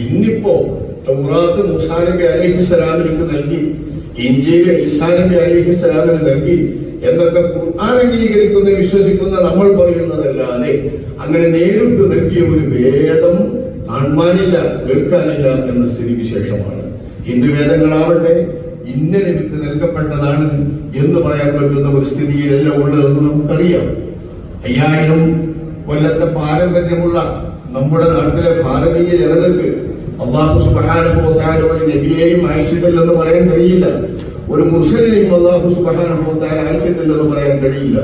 ഇന്നിപ്പോ തൗറാത്ത് മുസാനബി അലിഹി സ്വലാമിനിക്ക് നൽകി ഇന്ത്യയിലെ ഇസാനബി അലിഹി സ്വലാമിന് നൽകി എന്നൊക്കെ ഖുർആൻ അംഗീകരിക്കുന്ന വിശ്വസിക്കുന്ന നമ്മൾ പറയുന്നതല്ലാതെ അങ്ങനെ നേരിട്ട് നൽകിയ ഒരു വേദം കാണുവാനില്ല കേൾക്കാനില്ല എന്ന സ്ഥിതിവിശേഷമാണ് ഹിന്ദു വേദങ്ങളാവട്ടെ ഇന്ന നൽകപ്പെട്ടതാണ് എന്ന് പറയാൻ പറ്റുന്ന ഒരു സ്ഥിതിയിലല്ല ഉള്ളതെന്ന് നമുക്കറിയാം. അയ്യായിരം കൊല്ലത്തെ പാരമ്പര്യമുള്ള നമ്മുടെ നാട്ടിലെ ഭാരതീയ ജനതക്ക് അള്ളാഹു സുബാനുഭവത്തായ ഒരു നബിയെയും അയച്ചിട്ടില്ലെന്ന് പറയാൻ കഴിയില്ല ഒരു മുസ്ലിനെയും അള്ളാഹു സുബാനുഭവത്തായ അയച്ചിട്ടില്ലെന്ന് പറയാൻ കഴിയില്ല.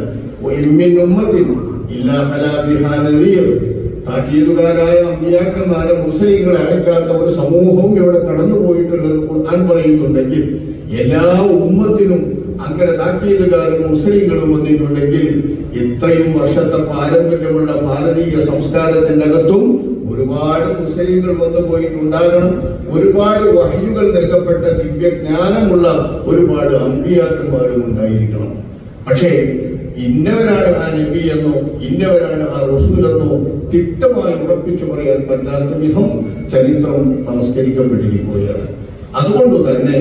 താക്കീതുകാരായ അമ്പിയാക്കന്മാരെ മുസ്ലിങ്ങളെ അയക്കാത്ത ഒരു സമൂഹവും ഇവിടെ കടന്നുപോയിട്ടുണ്ടെന്ന് ഖുർആൻ പറയുന്നുണ്ടെങ്കിൽ എല്ലാ ഉമ്മത്തിനും അങ്ങനെ താക്കീതുകാരും മുസ്ലിങ്ങളും വന്നിട്ടുണ്ടെങ്കിൽ ഇത്രയും വർഷത്തെ പാരമ്പര്യമുള്ള ഭാരതീയ സംസ്കാരത്തിനകത്തും ഒരുപാട് മുസ്ലിങ്ങൾ വന്നു പോയിട്ടുണ്ടാകണം. ഒരുപാട് വഹിയുകൾ നൽകപ്പെട്ട ദിവ്യജ്ഞാനമുള്ള ഒരുപാട് അമ്പിയാക്കന്മാരും ഉണ്ടായിരിക്കണം. പക്ഷേ ഇന്നവരാണ് ആ നബി എന്നോ ഇന്നവരാണ് ആ റസൂലെന്നോ തിട്ടമായി ഉറപ്പിച്ചു പറയാൻ പറ്റാത്ത വിധം ചരിത്രം തമസ്കരിക്കപ്പെട്ടിരിക്കുകയാണ് അതുകൊണ്ട് തന്നെ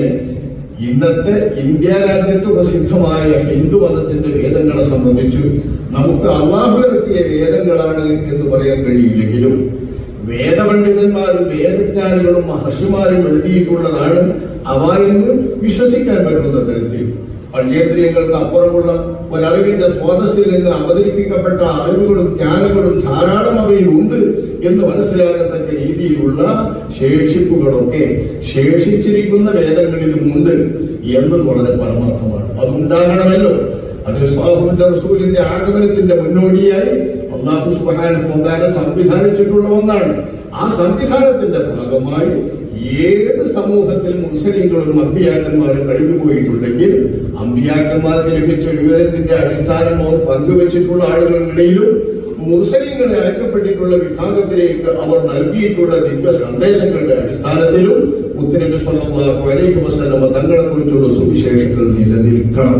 ഇന്നത്തെ ഇന്ത്യ രാജ്യത്ത് പ്രസിദ്ധമായ ഹിന്ദു മതത്തിന്റെ വേദങ്ങളെ സംബന്ധിച്ച് നമുക്ക് അള്ളാഹു വേദങ്ങളാണ് എന്ന് പറയാൻ കഴിയില്ലെങ്കിലും വേദപണ്ഡിതന്മാരും വേദജ്ഞാനികളും മഹർഷിമാരും എഴുതിയിട്ടുള്ളതാണ് അവ എന്ന് വിശ്വസിക്കാൻ പറ്റുന്ന തരത്തിൽ. പഞ്ചേന്ദ്രിയങ്ങൾക്ക് അപ്പുറമുള്ള ഒരറിവിന്റെ സ്രോതസ്സിൽ നിന്ന് അവതരിപ്പിക്കപ്പെട്ട അറിവുകളും ജ്ഞാനങ്ങളും ധാരാളം അവയിൽ ഉണ്ട് എന്ന് മനസ്സിലാക്കത്തക്ക രീതിയിലുള്ള ശേഷിപ്പുകളൊക്കെ ശേഷിച്ചിരിക്കുന്ന വേദങ്ങളിലും ഉണ്ട് എന്നത് വളരെ പരമാർത്ഥമാണ്. അതുണ്ടാകണമല്ലോ. അത് റസൂലിന്റെ ആഗമനത്തിന്റെ മുന്നോടിയായി അള്ളാഹു സുബാന പൊങ്കാല സംവിധാനിച്ചിട്ടുള്ള ഒന്നാണ്. ആ സംവിധാനത്തിന്റെ ഭാഗമായി ഏത് സമൂഹത്തിൽ മുസ്ലിങ്ങളും അമ്പിയാക്കന്മാരും കഴിഞ്ഞു പോയിട്ടുണ്ടെങ്കിൽ അമ്പിയാക്കന്മാർക്ക് ലഭിച്ച വിവരത്തിന്റെ അടിസ്ഥാനം അവർ പങ്കുവച്ചിട്ടുള്ള ആളുകളുടെയിലും മുസ്ലിങ്ങളെ അയക്കപ്പെട്ടിട്ടുള്ള വിഭാഗത്തിലേക്ക് അവർ നൽകിയിട്ടുള്ള ദിവ്യ സന്ദേശങ്ങളുടെ അടിസ്ഥാനത്തിലും ഉത്തരവിസ്വലമ്മ സ്വന്തം തങ്ങളെ കുറിച്ചുള്ള സുവിശേഷങ്ങൾ നിലനിൽക്കണം.